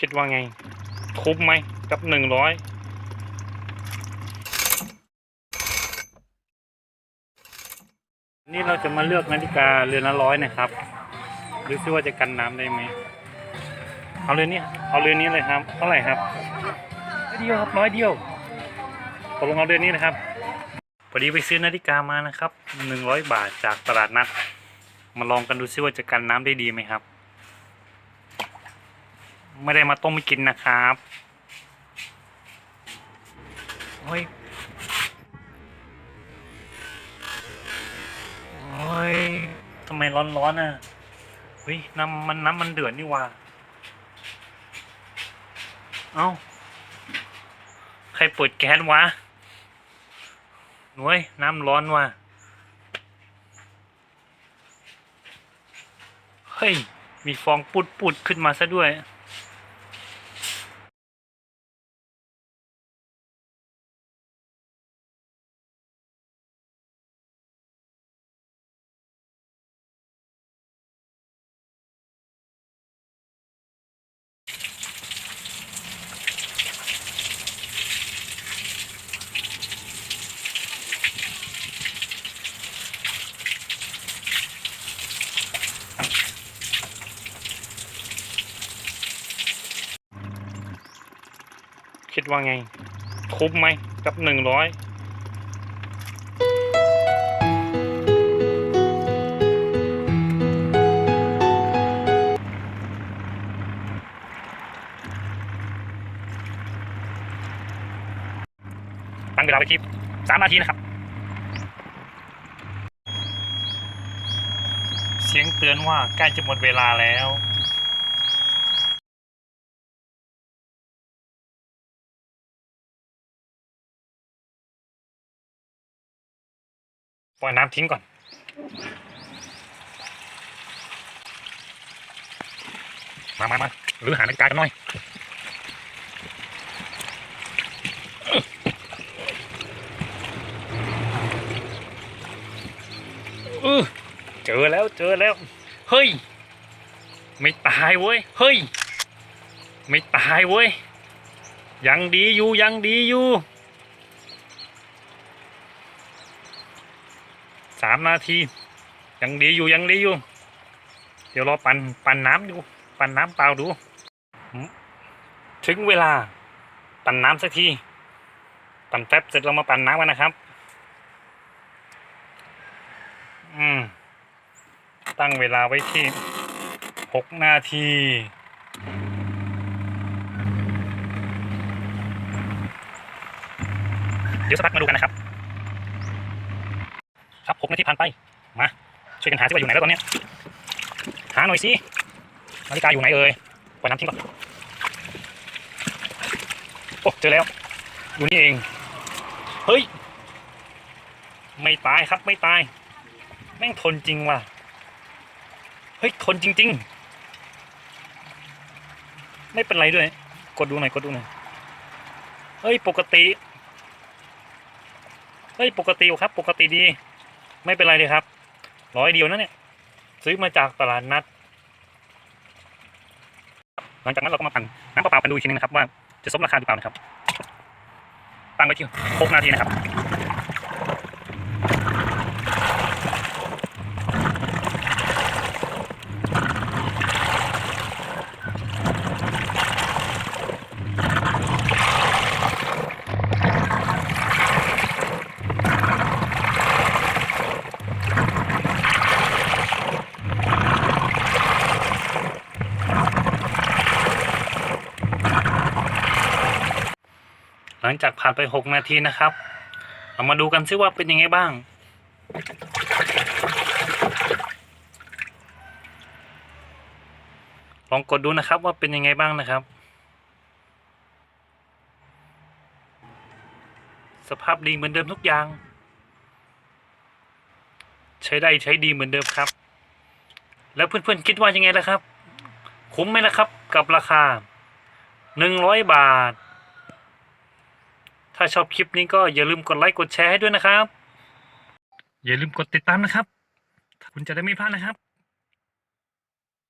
คิดว่าไง คุ้มไหมกับหนึ่งร้อยนี่เราจะมาเลือกนาฬิกาเรือนละร้อยนะครับดูซิว่าจะกันน้ำได้ไหมเอาเรือนนี้เอาเรือนนี้เลยครับเท่าไหร่ครับร้อยเดียวครับร้อยเดียวตกลงเอาเรือนนี้นะครับพอดีไปซื้อนาฬิกามานะครับหนึ่งร้อยบาทจากตลาดนัด มาลองกันดูซิว่าจะกันน้ำได้ดีไหมครับ ไม่ได้มาต้มไม่กินนะครับโอ้ยโอ้ยทำไมร้อนๆอะเฮ้ยน้ำมันน้ำมันเดือดนี่ว่าเอ้า ใครเปิดแก๊สวะหน่วยน้ำร้อนว่ะเฮ้ย มีฟองปุดปุดขึ้นมาซะด้วย คิดว่าไง คุ้มไหมกับหนึ่งร้อยตั้งเวลาไปคลิปสามนาทีนะครับ เสียงเตือนว่าใกล้จะหมดเวลาแล้ว ปล่อยน้ำทิ้งก่อน มามามาหรือหานาฬิกากันหน่อยเออเจอแล้วเจอแล้ว เฮ้ย ไม่ตายเว้ย เฮ้ย ไม่ตายเว้ย ยังดีอยู่ยังดีอยู่ สามนาที ยังดีอยู่ยังดีอยู่ เดี๋ยวรอปันปันน้ำดูปันน้ำเปล่าดู ถึงเวลา ปั่นน้ำสักที ปั่นแป๊บเสร็จเรามาปั่นน้ำกันนะครับ อืม ตั้งเวลาไว้ที่หกนาทีเดี๋ยวสักพักมาดูกันนะครับ นาทีผ่านไป มา ช่วยกันหาที่ว่าอยู่ไหนแล้วตอนเนี้ยหาหน่อยสินาฬิกาอยู่ไหนเอ่ยปล่อยน้ำทิ้งก่อนโอ้เจอแล้ว อยู่นี่เอง เฮ้ย ไม่ตายครับไม่ตาย แม่งทนจริงว่ะ เฮ้ยทนจริง ๆ ไม่เป็นไรด้วย กดดูหน่อยกดดูหน่อย เฮ้ยปกติ เฮ้ยปกติครับปกติดี ไม่เป็นไรเลยครับ ร้อยเดียวนะเนี่ย ซื้อมาจากตลาดนัด หลังจากนั้นเราก็มาปั่นน้ำเปล่ากันดูอีกทีนึงนะครับ ว่าจะสมราคาหรือเปล่านะครับ ตั้งไว้ที่หกนาทีนะครับ ลังจากผ่านไปหกนาทีนะครับ เรามาดูกันซิว่าเป็นยังไงบ้าง ลองกดดูนะครับว่าเป็นยังไงบ้างนะครับ สภาพดีเหมือนเดิมทุกอย่าง ใช้ได้ใช้ดีเหมือนเดิมครับ แล้วเพื่อนๆคิดว่ายังไงล่ะครับ คุ้มไหมล่ะครับ กับราคาหนึ่งร้อยบาท ถ้าชอบคลิปนี้ก็อย่าลืมกดไลค์กดแชร์ให้ด้วยนะครับ อย่าลืมกดติดตามนะครับ คุณจะได้ไม่พลาดนะครับ